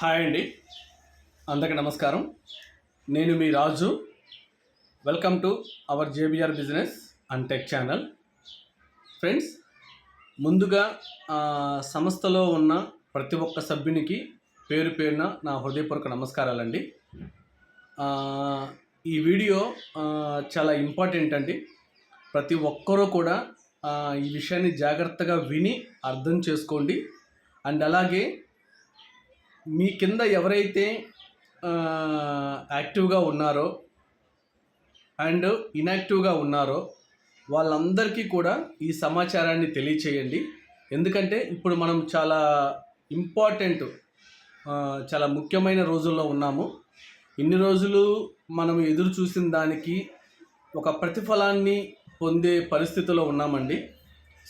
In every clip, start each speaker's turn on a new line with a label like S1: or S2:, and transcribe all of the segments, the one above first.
S1: Hi అండి. అందరికి నమస్కారం. నేను మీ Raju. Welcome to our JBR business and tech channel friends ముందుగా సంస్థలో ఉన్న ప్రతి ఒక్క సభ్యునికి పేరు పేరున నా హృదయపూర్వక నమస్కారాలండి. ఈ వీడియో చాలా ఇంపార్టెంట్ అండి. ప్రతి ఒక్కరూ కూడా ఈ విషయాన్ని జాగ్రత్తగా విని అర్థం చేసుకోండి. అండ్ అలాగే మీ కింద ఎవరైతే యాక్టివ్గా ఉన్నారో అండ్ ఇన్యాక్టివ్గా ఉన్నారో వాళ్ళందరికీ కూడా ఈ సమాచారాన్ని తెలియచేయండి. ఎందుకంటే ఇప్పుడు మనం చాలా ఇంపార్టెంట్ చాలా ముఖ్యమైన రోజుల్లో ఉన్నాము. ఇన్ని రోజులు మనం ఎదురు చూసిన దానికి ఒక ప్రతిఫలాన్ని పొందే పరిస్థితిలో ఉన్నామండి.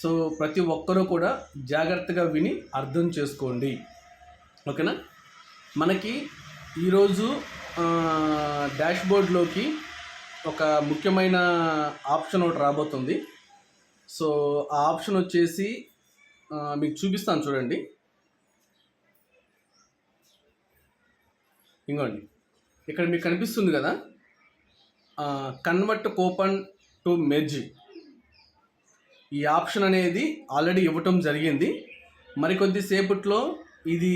S1: సో ప్రతి ఒక్కరూ కూడా జాగ్రత్తగా విని అర్థం చేసుకోండి. ఓకేనా? మనకి ఈరోజు డాష్ బోర్డ్లోకి ఒక ముఖ్యమైన ఆప్షన్ ఒకటి రాబోతుంది. సో ఆ ఆప్షన్ వచ్చేసి మీకు చూపిస్తాను చూడండి. ఇంకోండి ఇక్కడ మీకు కనిపిస్తుంది కదా? కన్వర్ట్ కూపన్ టు మెర్జ్ ఈ ఆప్షన్ అనేది ఆల్రెడీ ఇవ్వటం జరిగింది. మరికొద్ది సేపట్లో ఇది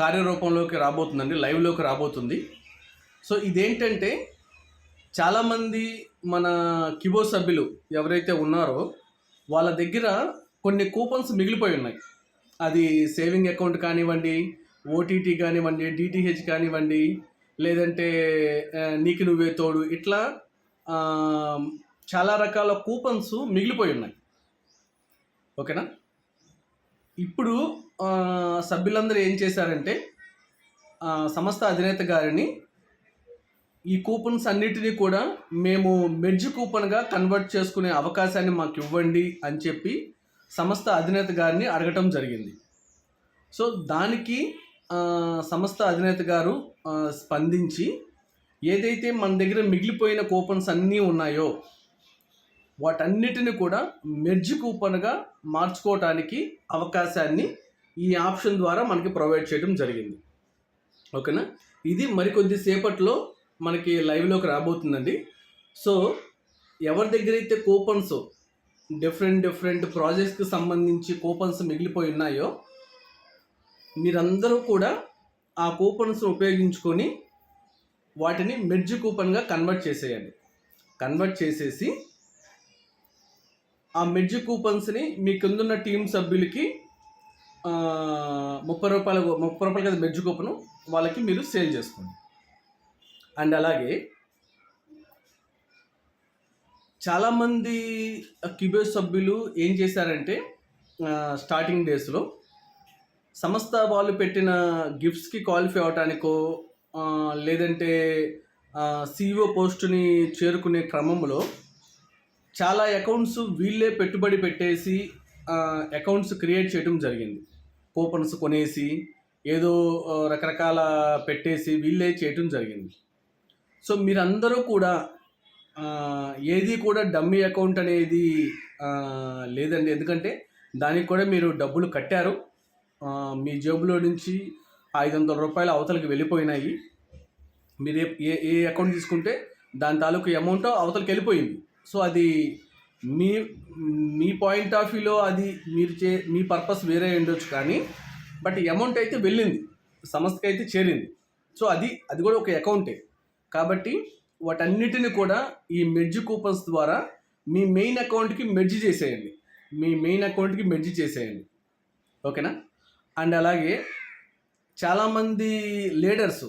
S1: కార్యరూపంలోకి రాబోతుందండి లైవ్లోకి రాబోతుంది. సో ఇదేంటంటే చాలామంది మన కిబో సభ్యులు ఎవరైతే ఉన్నారో వాళ్ళ దగ్గర కొన్ని కూపన్స్ మిగిలిపోయి ఉన్నాయి. అది సేవింగ్ అకౌంట్ కానివ్వండి ఓటీటీ కానివ్వండి డిటిహెచ్ కానివ్వండి లేదంటే నీకు నువ్వే తోడు ఇట్లా చాలా రకాల కూపన్స్ మిగిలిపోయి ఉన్నాయి. ఓకేనా? ఇప్పుడు సభ్యులందరూ ఏం చేశారంటే సంస్థ అధినేత గారిని ఈ కూపన్స్ అన్నిటినీ కూడా మేము మెడ్జ్ కూపన్గా కన్వర్ట్ చేసుకునే అవకాశాన్ని మాకు ఇవ్వండి అని చెప్పి సంస్థ అధినేత గారిని అడగటం జరిగింది. సో దానికి సంస్థ అధినేత గారు స్పందించి ఏదైతే మన దగ్గర మిగిలిపోయిన కూపన్స్ అన్నీ ఉన్నాయో వాటన్నిటిని కూడా మెర్జ్ కూపన్గా మార్చుకోవటానికి అవకాశాన్ని ఈ ఆప్షన్ ద్వారా మనకి ప్రొవైడ్ చేయడం జరిగింది. ఓకేనా? ఇది మరికొద్ది సేపట్లో మనకి లైవ్లోకి రాబోతుందండి. సో ఎవరి దగ్గర అయితే కూపన్స్ డిఫరెంట్ డిఫరెంట్ ప్రాజెక్ట్స్కి సంబంధించి కూపన్స్ మిగిలిపోయి ఉన్నాయో మీరందరూ కూడా ఆ కూపన్స్ ఉపయోగించుకొని వాటిని మెడ్జ్ కూపన్గా కన్వర్ట్ చేసేయండి. కన్వర్ట్ చేసేసి ఆ మెడ్జ్ కూపన్స్ని మీ కిందున్న టీం సభ్యులకి ముప్పై రూపాయల ముప్పై రూపాయల కదా మెర్జ్ కూపను వాళ్ళకి మీరు సేల్ చేసుకోండి. అండ్ అలాగే చాలామంది క్యూబే సభ్యులు ఏం చేశారంటే స్టార్టింగ్ డేస్లో సంస్థ వాళ్ళు పెట్టిన గిఫ్ట్స్కి క్వాలిఫై అవటానికో లేదంటే సిఇఓ పోస్టుని చేరుకునే క్రమంలో చాలా అకౌంట్స్ వీళ్ళే పెట్టుబడి పెట్టేసి అకౌంట్స్ క్రియేట్ చేయడం జరిగింది. కూపన్స్ కొనేసి ఏదో రకరకాల పెట్టేసి వీళ్ళే చేయటం జరిగింది. సో మీరందరూ కూడా ఏది కూడా డమ్మీ అకౌంట్ అనేది లేదండి. ఎందుకంటే దానికి కూడా మీరు డబ్బులు కట్టారు. మీ జేబులో నుంచి ఐదు వందల రూపాయలు అవతలకి వెళ్ళిపోయినాయి. మీరు ఏ- ఏ ఏ అకౌంట్ తీసుకుంటే దాని తాలూకు అమౌంట్ అవతలకి వెళ్ళిపోయింది. సో అది మీ మీ పాయింట్ ఆఫ్ వ్యూలో అది మీరు చే మీ పర్పస్ వేరే ఉండొచ్చు కానీ బట్ అమౌంట్ అయితే వెళ్ళింది. సంస్థకి అయితే చేరింది. సో అది అది కూడా ఒక అకౌంటే కాబట్టి వాటన్నిటిని కూడా ఈ మెడ్జ్ కూపన్స్ ద్వారా మీ మెయిన్ అకౌంట్కి మెడ్జ్ చేసేయండి. మీ మెయిన్ అకౌంట్కి మెడ్జ్ చేసేయండి. ఓకేనా? అండ్ అలాగే చాలామంది లీడర్స్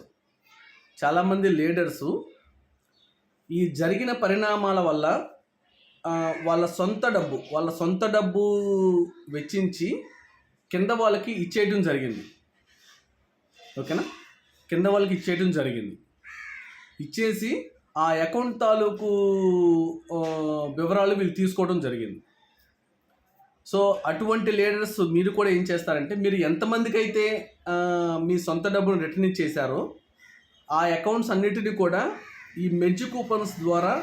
S1: చాలామంది లీడర్సు ఈ జరిగిన పరిణామాల వల్ల వాళ్ళ సొంత డబ్బు వాళ్ళ సొంత డబ్బు వెచ్చించి కింద వాళ్ళకి ఇచ్చేయడం జరిగింది. ఓకేనా? కింద వాళ్ళకి ఇచ్చేయడం జరిగింది. ఇచ్చేసి ఆ అకౌంట్ తాలూకు వివరాలు వీళ్ళు తీసుకోవడం జరిగింది. సో అటువంటి లీడర్స్ మీరు కూడా ఏం చేస్తారంటే మీరు ఎంతమందికి అయితే మీ సొంత డబ్బును రిటర్న్ ఇచ్చేశారో ఆ అకౌంట్స్ అన్నిటిని కూడా ఈ మెజ్ కూపన్స్ ద్వారా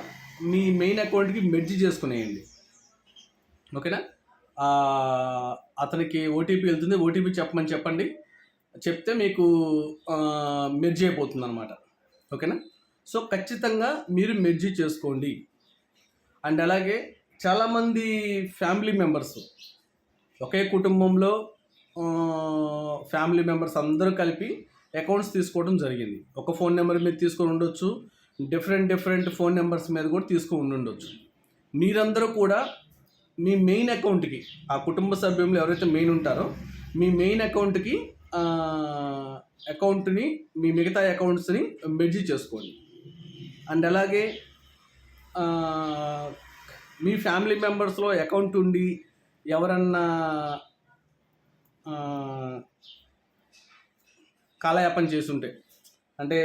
S1: మీ మెయిన్ అకౌంట్కి మెర్జ్ చేసుకునేయండి. ఓకేనా? అతనికి ఓటీపీ వెళ్తుంది. ఓటీపీ చెప్పమని చెప్పండి. చెప్తే మీకు మెర్జ్ అయిపోతుంది అనమాట ఓకేనా? సో ఖచ్చితంగా మీరు మెర్జీ చేసుకోండి. అండ్ అలాగే చాలామంది ఫ్యామిలీ మెంబర్స్ ఒకే కుటుంబంలో ఫ్యామిలీ మెంబర్స్ అందరూ కలిపి అకౌంట్స్ తీసుకోవడం జరిగింది. ఒక ఫోన్ నెంబర్ మీద తీసుకొని ఉండొచ్చు. డిఫరెంట్ డిఫరెంట్ ఫోన్ నెంబర్స్ మీద కూడా తీసుకుని ఉండొచ్చు మీరందరూ కూడా మీ మెయిన్ అకౌంట్కి ఆ కుటుంబ సభ్యులు ఎవరైతే మెయిన్ ఉంటారో మీ మెయిన్ అకౌంట్కి అకౌంట్ని మీ మిగతా అకౌంట్స్ని మెర్జీ చేసుకోండి. అండ్ అలాగే మీ ఫ్యామిలీ మెంబర్స్లో అకౌంట్ ఉండి ఎవరన్నా కాలయాపన చేసి ఉంటే అంటే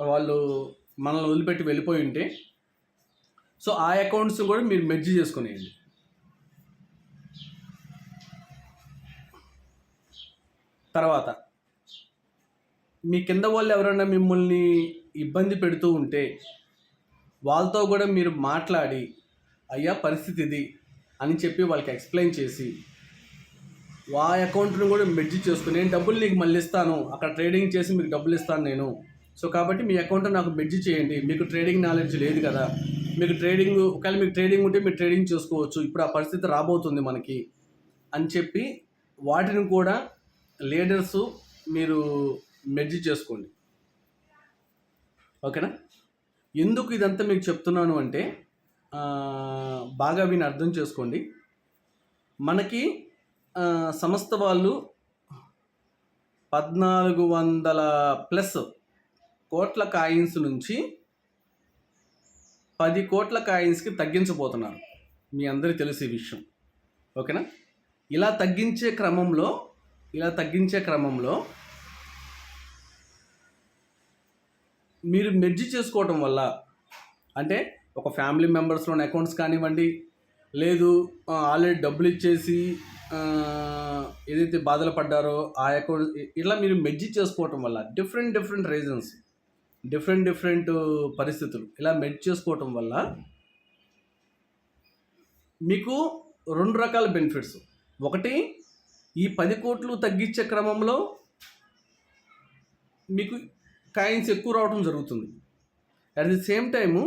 S1: వాళ్ళు మనల్ని వదిలిపెట్టి వెళ్ళిపోయి ఉంటే సో ఆ అకౌంట్స్ కూడా మీరు మెర్జీ చేసుకునేయండి. తర్వాత మీ కింద వాళ్ళు ఎవరైనా మిమ్మల్ని ఇబ్బంది పెడుతూ ఉంటే వాళ్ళతో కూడా మీరు మాట్లాడి అయ్యా పరిస్థితి ఇది అని చెప్పి వాళ్ళకి ఎక్స్ప్లెయిన్ చేసి ఆ అకౌంట్ను కూడా మెర్జీ చేసుకుని నేను డబ్బులు నీకు మళ్ళీ ఇస్తాను. అక్కడ ట్రేడింగ్ చేసి మీకు డబ్బులు ఇస్తాను నేను. సో కాబట్టి మీ అకౌంట్ నాకు మెర్జీ చేయండి. మీకు ట్రేడింగ్ నాలెడ్జ్ లేదు కదా. మీకు ట్రేడింగ్ ఒకవేళ మీకు ట్రేడింగ్ ఉంటే మీరు ట్రేడింగ్ చేసుకోవచ్చు. ఇప్పుడు ఆ పరిస్థితి రాబోతుంది మనకి అని చెప్పి వాటిని కూడా లీడర్స్ మీరు మెర్జీ చేసుకోండి. ఓకేనా? ఎందుకు ఇదంతా మీకు చెప్తున్నాను అంటే బాగా విని అర్థం చేసుకోండి. మనకి సంస్థ వాళ్ళు పద్నాలుగు వందల ప్లస్ కోట్ల కాయిన్స్ నుంచి పది కోట్ల కాయిన్స్కి తగ్గించబోతున్నారు. మీ అందరికీ తెలిసే విషయం. ఓకేనా? ఇలా తగ్గించే క్రమంలో ఇలా తగ్గించే క్రమంలో మీరు మెర్జి చేసుకోవటం వల్ల అంటే ఒక ఫ్యామిలీ మెంబర్స్లోని అకౌంట్స్ కానివ్వండి లేదు ఆల్రెడీ డబ్బులు ఇచ్చేసి ఏదైతే బాధలు పడ్డారో ఆ అకౌంట్ ఇట్లా మీరు మెర్జి చేసుకోవటం వల్ల different different reasons different different పరిస్థితులు ఇలా మెడ్ చేసుకోవటం వల్ల మీకు రెండు రకాల బెనిఫిట్స్. ఒకటి ఈ పది కోట్లు తగ్గించే క్రమంలో మీకు కాయిన్స్ ఎక్కువ రావడం జరుగుతుంది. అట్ ది సేమ్ టైము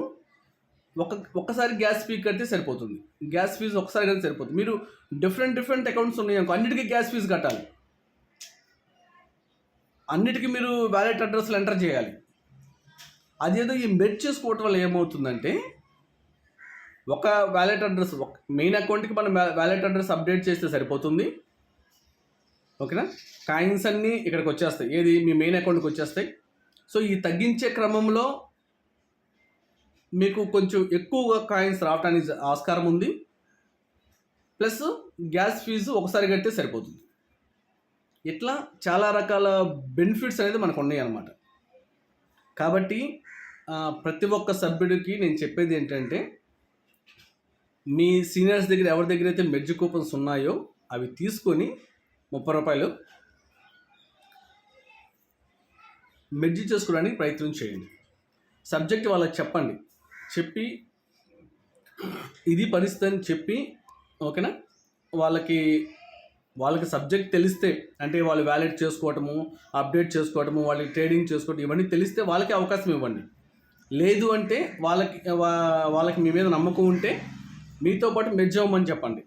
S1: ఒక ఒక్కసారి గ్యాస్ ఫీ కడితే సరిపోతుంది. గ్యాస్ ఫీజు ఒకసారి కడితే సరిపోతుంది. మీరు డిఫరెంట్ డిఫరెంట్ అకౌంట్స్ ఉన్నాయి అన్నిటికీ గ్యాస్ ఫీజు కట్టాలి. అన్నిటికీ మీరు వ్యాలెట్ అడ్రస్లు ఎంటర్ చేయాలి. అదేదో ఈ మెర్జ్ చేసుకోవటం వల్ల ఏమవుతుందంటే ఒక వ్యాలెట్ అడ్రస్ ఒక మెయిన్ అకౌంట్కి మనం వ్యాలెట్ అడ్రస్ అప్డేట్ చేస్తే సరిపోతుంది. ఓకేనా? కాయిన్స్ అన్నీ ఇక్కడికి వచ్చేస్తాయి. ఏది? మీ మెయిన్ అకౌంట్కి వచ్చేస్తాయి. సో ఈ తగ్గించే క్రమంలో మీకు కొంచెం ఎక్కువగా కాయిన్స్ రావడానికి ఆస్కారం ఉంది. ప్లస్ గ్యాస్ ఫీజు ఒకసారి కడితే సరిపోతుంది. ఇట్లా చాలా రకాల బెనిఫిట్స్ అనేది మనకు ఉన్నాయి అన్నమాట కాబట్టి ప్రతి ఒక్క సభ్యుడికి నేను చెప్పేది ఏంటంటే మీ సీనియర్స్ దగ్గర ఎవరి దగ్గర అయితే మెడ్జ్ కూపన్స్ ఉన్నాయో అవి తీసుకొని ముప్పై రూపాయలు మెడ్జ్ చేసుకోవడానికి ప్రయత్నం చేయండి. సబ్జెక్ట్ వాళ్ళకి చెప్పండి. చెప్పి ఇది పరిస్థితి అని చెప్పి ఓకేనా? వాళ్ళకి వాళ్ళకి సబ్జెక్ట్ తెలిస్తే అంటే వాళ్ళు వ్యాలిడ్ చేసుకోవటము అప్డేట్ చేసుకోవటము వాళ్ళకి ట్రేడింగ్ చేసుకోవటం ఇవన్నీ తెలిస్తే వాళ్ళకి అవకాశం ఇవ్వండి. లేదు అంటే వాళ్ళకి వాళ్ళకి మీ మీద నమ్మకం ఉంటే మీతో పాటు మెర్జ్ అవ్వమని చెప్పండి.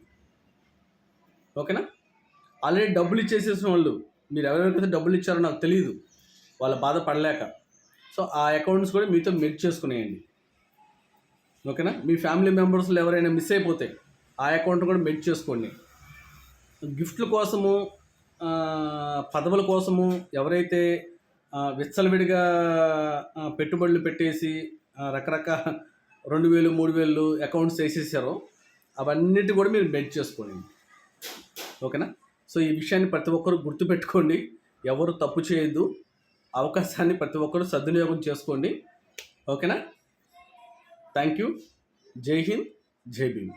S1: ఓకేనా? ఆల్రెడీ డబ్బులు ఇచ్చేసేసిన వాళ్ళు మీరు ఎవరెవరికైతే డబ్బులు ఇచ్చారో నాకు తెలియదు వాళ్ళ బాధ పడలేక సో ఆ అకౌంట్స్ కూడా మీతో మెర్జ్ చేసుకునేయండి. ఓకేనా? మీ ఫ్యామిలీ మెంబర్స్లో ఎవరైనా మిస్ అయిపోతే ఆ అకౌంట్ కూడా మెర్జ్ చేసుకోండి. గిఫ్ట్ల కోసము పదవుల కోసము ఎవరైతే విచ్చలవిడిగా పెట్టుబడులు పెట్టేసి రకరకాల రెండు వేలు మూడు వేలు అకౌంట్స్ వేసేసారో. అవన్నిటి కూడా మీరు బెడ్ చేసుకోండి. ఓకేనా? సో ఈ విషయాన్ని ప్రతి ఒక్కరు గుర్తుపెట్టుకోండి. ఎవరు తప్పు చేయొద్దు. అవకాశాన్ని ప్రతి ఒక్కరు సద్వినియోగం చేసుకోండి. ఓకేనా? Thank you. జై హింద్. జై భీమ్.